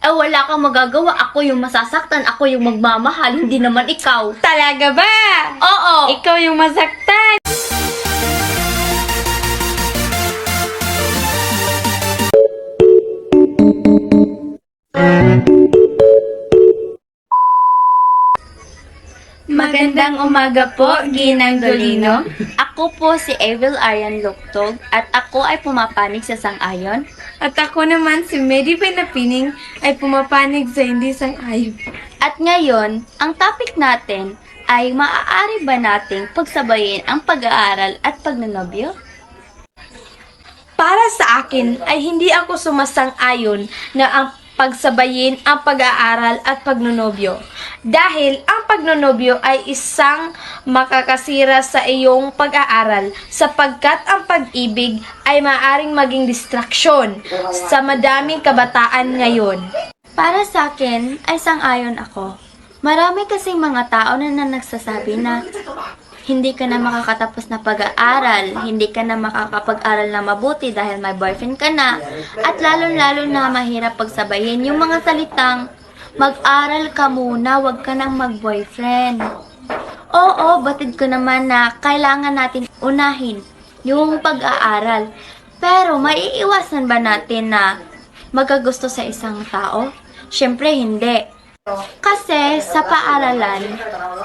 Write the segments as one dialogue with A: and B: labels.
A: Eh wala kang magagawa. Ako yung masasaktan. Ako yung magmamahal. Hindi naman ikaw.
B: Talaga ba?
A: Oo.
B: Ikaw yung masaktan. Magandang umaga po, Ginang Dolino.
A: Ako po si Evil Aryan Luktog at ako ay pumapanig sa sangayon.
B: At ako naman, si Mary Pinapining, ay pumapanig sa hindi sang-ayon.
A: At ngayon, ang topic natin ay maaari ba nating pagsabayin ang pag-aaral at pagnanobyo?
B: Para sa akin ay hindi ako sumasang-ayon na ang pagsabayin ang pag-aaral at pagnonobyo. Dahil ang pagnonobyo ay isang makakasira sa iyong pag-aaral sapagkat ang pag-ibig ay maaring maging distraksyon sa madaming kabataan ngayon.
A: Para sa akin, ay sang-ayon ako. Marami kasing mga tao na, na nagsasabi na hindi ka na makakatapos na pag-aaral, hindi ka na makakapag-aral na mabuti dahil may boyfriend ka na, at lalong-lalo na mahirap pagsabayin yung mga salitang mag-aral ka muna, wag ka nang mag-boyfriend. Oo, batid ko naman na kailangan natin unahin yung pag-aaral. Pero maiiwasan ba natin na magagusto sa isang tao? Siyempre, hindi. Kasi sa paaralan,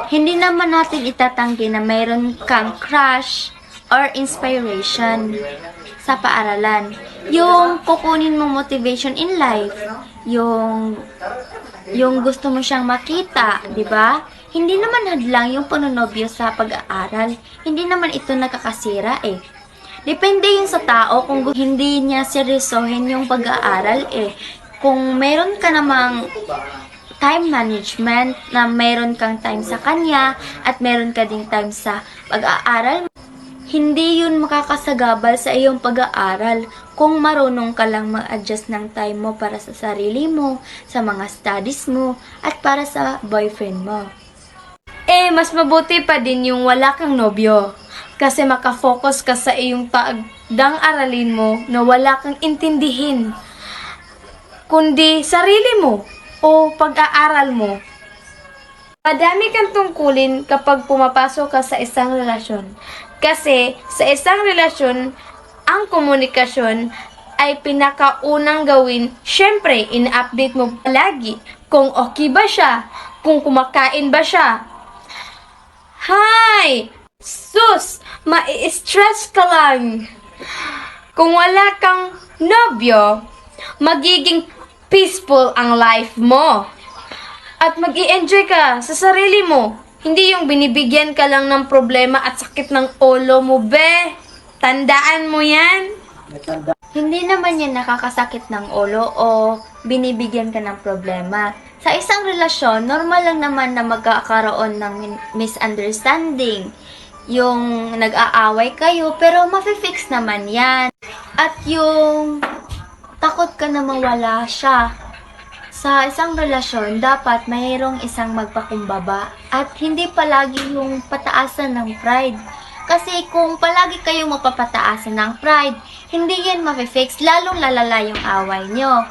A: hindi naman natin itatanggi na mayroon kang crush or inspiration sa paaralan. Yung kukunin mo motivation in life, yung yung gusto mo siyang makita, 'di ba? Hindi naman hadlang yung panunobyo sa pag-aaral. Hindi naman ito nakakasira eh. Depende yun sa tao kung hindi niya seryosohin yung pag-aaral eh. Kung meron ka namang time management na meron kang time sa kanya at meron ka ding time sa pag-aaral, hindi yun makakasagabal sa iyong pag-aaral kung marunong ka lang mag-adjust ng time mo para sa sarili mo, sa mga studies mo, at para sa boyfriend mo.
B: Eh, mas mabuti pa din yung wala kang nobyo. Kasi makafocus ka sa iyong paagdang aralin mo na wala kang intindihin. Kundi sarili mo o pag-aaral mo. Madami kang tungkulin kapag pumapasok ka sa isang relasyon. Kasi sa isang relasyon, ang komunikasyon ay pinakaunang gawin. Syempre, ina-update mo palagi kung okay ba siya, kung kumakain ba siya, Hi! Sus! Mai-stress ka lang. Kung wala kang nobyo, magiging peaceful ang life mo. At mag enjoy ka sa sarili mo. Hindi yung binibigyan ka lang ng problema at sakit ng ulo mo, be. Tandaan mo yan.
A: Hindi naman yan nakakasakit ng ulo o binibigyan ka ng problema. Sa isang relasyon, normal lang naman na magkakaroon ng misunderstanding. Yung nag-aaway kayo, pero mafe-fix naman yan. At yung takot ka na mawala siya. Sa isang relasyon, dapat mayroong isang magpakumbaba at hindi palagi yung pataasan ng pride. Kasi kung palagi kayong mapapataasan ng pride, hindi yan mafe-fix, lalong lalala yung away nyo.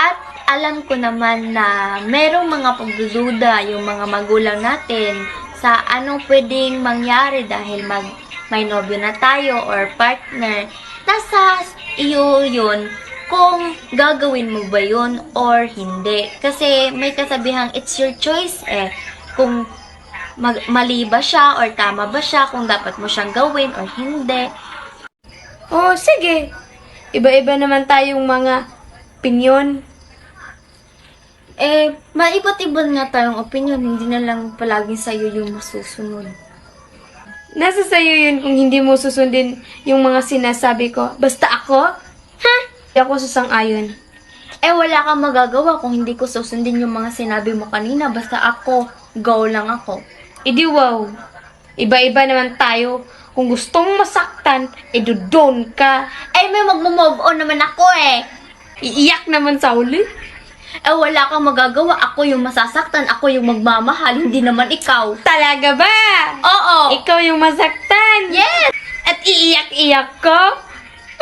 A: At alam ko naman na merong mga pagdududa yung mga magulang natin sa anong pwedeng mangyari dahil mag may nobyo na tayo or partner. Nasa iyo yun kung gagawin mo ba yun or hindi. Kasi may kasabihang it's your choice eh. Kung mag- mali ba siya or tama ba siya, kung dapat mo siyang gawin or hindi.
B: Oh, sige. Iba-iba naman tayong mga opinion.
A: Eh, maiba't-iba nga tayong opinion, hindi na lang palaging sa'yo yung masusunod.
B: Nasa sa'yo yun kung hindi mo susundin yung mga sinasabi ko. Basta ako? Hindi ako susang-ayon.
A: Eh, wala kang magagawa kung hindi ko susundin yung mga sinabi mo kanina. Basta ako, go lang ako.
B: Idi wow. Iba-iba naman tayo. Kung gusto mong masaktan, edudon ka.
A: Eh, may mag-move on naman ako eh.
B: Iiyak naman sa uli.
A: Eh, wala kang magagawa. Ako yung masasaktan. Ako yung magmamahal. Hindi naman ikaw.
B: Talaga ba?
A: Oo.
B: Ikaw yung masaktan.
A: Yes!
B: At iiyak-iyak ko?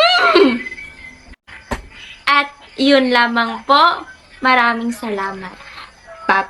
B: Hmm.
A: Iyon lamang po. Maraming salamat.
B: Pap